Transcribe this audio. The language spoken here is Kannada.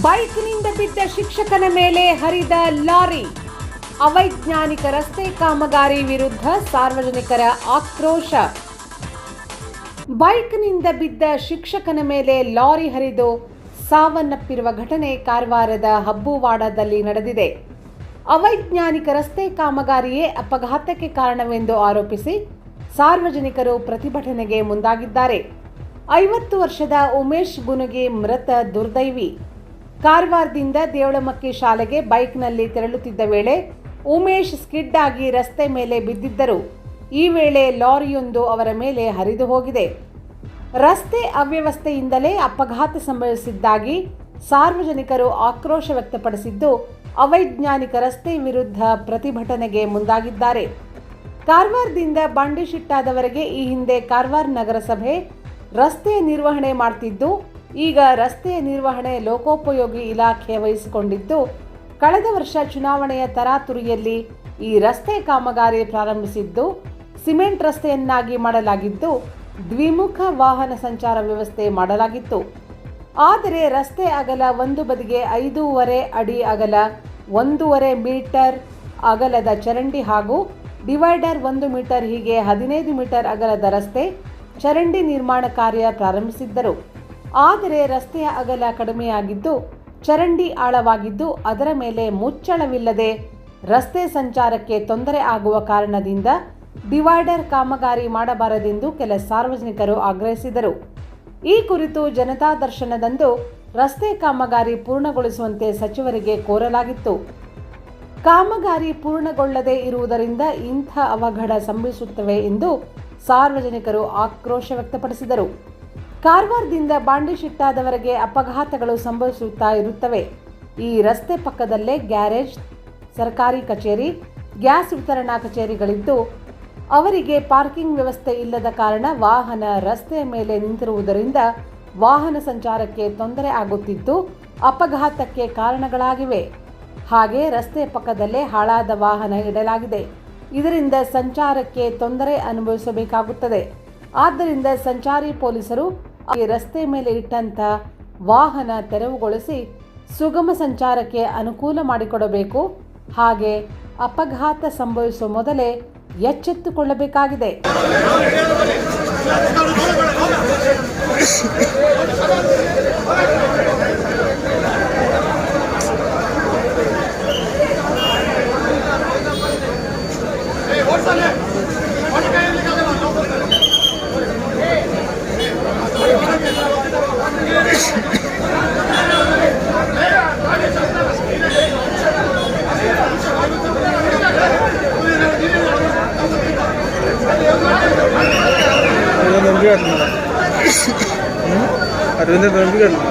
ಬೈಕ್ನಿಂದ ಬಿದ್ದ ಶಿಕ್ಷಕನ ಮೇಲೆ ಹರಿದ ಲಾರಿ. ಅವೈಜ್ಞಾನಿಕ ರಸ್ತೆ ಕಾಮಗಾರಿ ವಿರುದ್ಧ ಸಾರ್ವಜನಿಕರ ಆಕ್ರೋಶ. ಬೈಕ್ನಿಂದ ಬಿದ್ದ ಶಿಕ್ಷಕನ ಮೇಲೆ ಲಾರಿ ಹರಿದು ಸಾವನ್ನಪ್ಪಿರುವ ಘಟನೆ ಕಾರವಾರದ ಹಬ್ಬುವಾಡದಲ್ಲಿ ನಡೆದಿದೆ. ಅವೈಜ್ಞಾನಿಕ ರಸ್ತೆ ಕಾಮಗಾರಿಯೇ ಅಪಘಾತಕ್ಕೆ ಕಾರಣವೆಂದು ಆರೋಪಿಸಿ ಸಾರ್ವಜನಿಕರು ಪ್ರತಿಭಟನೆಗೆ ಮುಂದಾಗಿದ್ದಾರೆ. ಐವತ್ತು ವರ್ಷದ ಉಮೇಶ್ ಗುನುಗಿ ಮೃತ ದುರ್ದೈವಿ. ಕಾರವಾರದಿಂದ ದೇವಳಮಕ್ಕಿ ಶಾಲೆಗೆ ಬೈಕ್ನಲ್ಲಿ ತೆರಳುತ್ತಿದ್ದ ವೇಳೆ ಉಮೇಶ್ ಸ್ಕಿಡ್ ಆಗಿ ರಸ್ತೆ ಮೇಲೆ ಬಿದ್ದಿದ್ದರು. ಈ ವೇಳೆ ಲಾರಿಯೊಂದು ಅವರ ಮೇಲೆ ಹರಿದು ಹೋಗಿದೆ. ರಸ್ತೆ ಅವ್ಯವಸ್ಥೆಯಿಂದಲೇ ಅಪಘಾತ ಸಂಭವಿಸಿದ್ದಾಗಿ ಸಾರ್ವಜನಿಕರು ಆಕ್ರೋಶ ವ್ಯಕ್ತಪಡಿಸಿದ್ದು, ಅವೈಜ್ಞಾನಿಕ ರಸ್ತೆ ವಿರುದ್ಧ ಪ್ರತಿಭಟನೆಗೆ ಮುಂದಾಗಿದ್ದಾರೆ. ಕಾರವಾರದಿಂದ ಬಂಡಿಶಿಟ್ಟಾದವರೆಗೆ ಈ ಹಿಂದೆ ಕಾರವಾರ ನಗರಸಭೆ ರಸ್ತೆ ನಿರ್ವಹಣೆ ಮಾಡ್ತಿದ್ದು ಈಗ ರಸ್ತೆಯ ನಿರ್ವಹಣೆ ಲೋಕೋಪಯೋಗಿ ಇಲಾಖೆ ವಹಿಸಿಕೊಂಡಿದ್ದು, ಕಳೆದ ವರ್ಷ ಚುನಾವಣೆಯ ತರಾತುರಿಯಲ್ಲಿ ಈ ರಸ್ತೆ ಕಾಮಗಾರಿ ಪ್ರಾರಂಭಿಸಿದ್ದು, ಸಿಮೆಂಟ್ ರಸ್ತೆಯನ್ನಾಗಿ ಮಾಡಲಾಗಿದ್ದು, ದ್ವಿಮುಖ ವಾಹನ ಸಂಚಾರ ವ್ಯವಸ್ಥೆ ಮಾಡಲಾಗಿತ್ತು. ಆದರೆ ರಸ್ತೆ ಅಗಲ ಒಂದು ಬದಿಗೆ ಐದೂವರೆ ಅಡಿ ಅಗಲ, ಒಂದೂವರೆ ಮೀಟರ್ ಅಗಲದ ಚರಂಡಿ ಹಾಗೂ ಡಿವೈಡರ್ ಒಂದು ಮೀಟರ್ ಹೀಗೆ ಹದಿನೈದು ಮೀಟರ್ ಅಗಲದ ರಸ್ತೆ ಚರಂಡಿ ನಿರ್ಮಾಣ ಕಾರ್ಯ ಪ್ರಾರಂಭಿಸಿದ್ದರು. ಆದರೆ ರಸ್ತೆಯ ಅಗಲ ಕಡಿಮೆಯಾಗಿದ್ದು, ಚರಂಡಿ ಆಳವಾಗಿದ್ದು ಅದರ ಮೇಲೆ ಮುಚ್ಚಳವಿಲ್ಲದೆ ರಸ್ತೆ ಸಂಚಾರಕ್ಕೆ ತೊಂದರೆ ಆಗುವ ಕಾರಣದಿಂದ ಡಿವೈಡರ್ ಕಾಮಗಾರಿ ಮಾಡಬಾರದೆಂದು ಕೆಲ ಸಾರ್ವಜನಿಕರು ಆಗ್ರಹಿಸಿದರು. ಈ ಕುರಿತು ಜನತಾ ದರ್ಶನದಂದು ರಸ್ತೆ ಕಾಮಗಾರಿ ಪೂರ್ಣಗೊಳಿಸುವಂತೆ ಸಚಿವರಿಗೆ ಕೋರಲಾಗಿತ್ತು. ಕಾಮಗಾರಿ ಪೂರ್ಣಗೊಳ್ಳದೇ ಇರುವುದರಿಂದ ಇಂಥ ಅವಘಡ ಸಂಭವಿಸುತ್ತವೆ ಎಂದು ಸಾರ್ವಜನಿಕರು ಆಕ್ರೋಶ ವ್ಯಕ್ತಪಡಿಸಿದರು. ಕಾರವಾರದಿಂದ ಬಾಂಡಿಶಿಟ್ಟಾದವರೆಗೆ ಅಪಘಾತಗಳು ಸಂಭವಿಸುತ್ತಾ ಇರುತ್ತವೆ. ಈ ರಸ್ತೆ ಪಕ್ಕದಲ್ಲೇ ಗ್ಯಾರೇಜ್, ಸರ್ಕಾರಿ ಕಚೇರಿ, ಗ್ಯಾಸ್ ವಿತರಣಾ ಕಚೇರಿಗಳಿದ್ದು, ಅವರಿಗೆ ಪಾರ್ಕಿಂಗ್ ವ್ಯವಸ್ಥೆ ಇಲ್ಲದ ಕಾರಣ ವಾಹನ ರಸ್ತೆಯ ಮೇಲೆ ನಿಂತಿರುವುದರಿಂದ ವಾಹನ ಸಂಚಾರಕ್ಕೆ ತೊಂದರೆ ಆಗುತ್ತಿದ್ದು, ಅಪಘಾತಕ್ಕೆ ಕಾರಣಗಳಾಗಿವೆ. ಹಾಗೆ ರಸ್ತೆ ಪಕ್ಕದಲ್ಲೇ ಹಾಳಾದ ವಾಹನ ಇಡಲಾಗಿದೆ. ಇದರಿಂದ ಸಂಚಾರಕ್ಕೆ ತೊಂದರೆ ಅನುಭವಿಸಬೇಕಾಗುತ್ತದೆ. ಆದ್ದರಿಂದ ಸಂಚಾರಿ ಪೊಲೀಸರು ರಸ್ತೆ ಮೇಲೆ ಇಟ್ಟಂತ ವಾಹನ ತೆರವುಗೊಳಿಸಿ ಸುಗಮ ಸಂಚಾರಕ್ಕೆ ಅನುಕೂಲ ಮಾಡಿಕೊಡಬೇಕು. ಹಾಗೆ ಅಪಘಾತ ಸಂಭವಿಸುವ ಮೊದಲೇ ಎಚ್ಚೆತ್ತುಕೊಳ್ಳಬೇಕಾಗಿದೆ. അരവിന്ദ് നമ്പിക്കാട്ടില്ല അരവിന്ദ് നമ്പിക്കാട്ടില്ല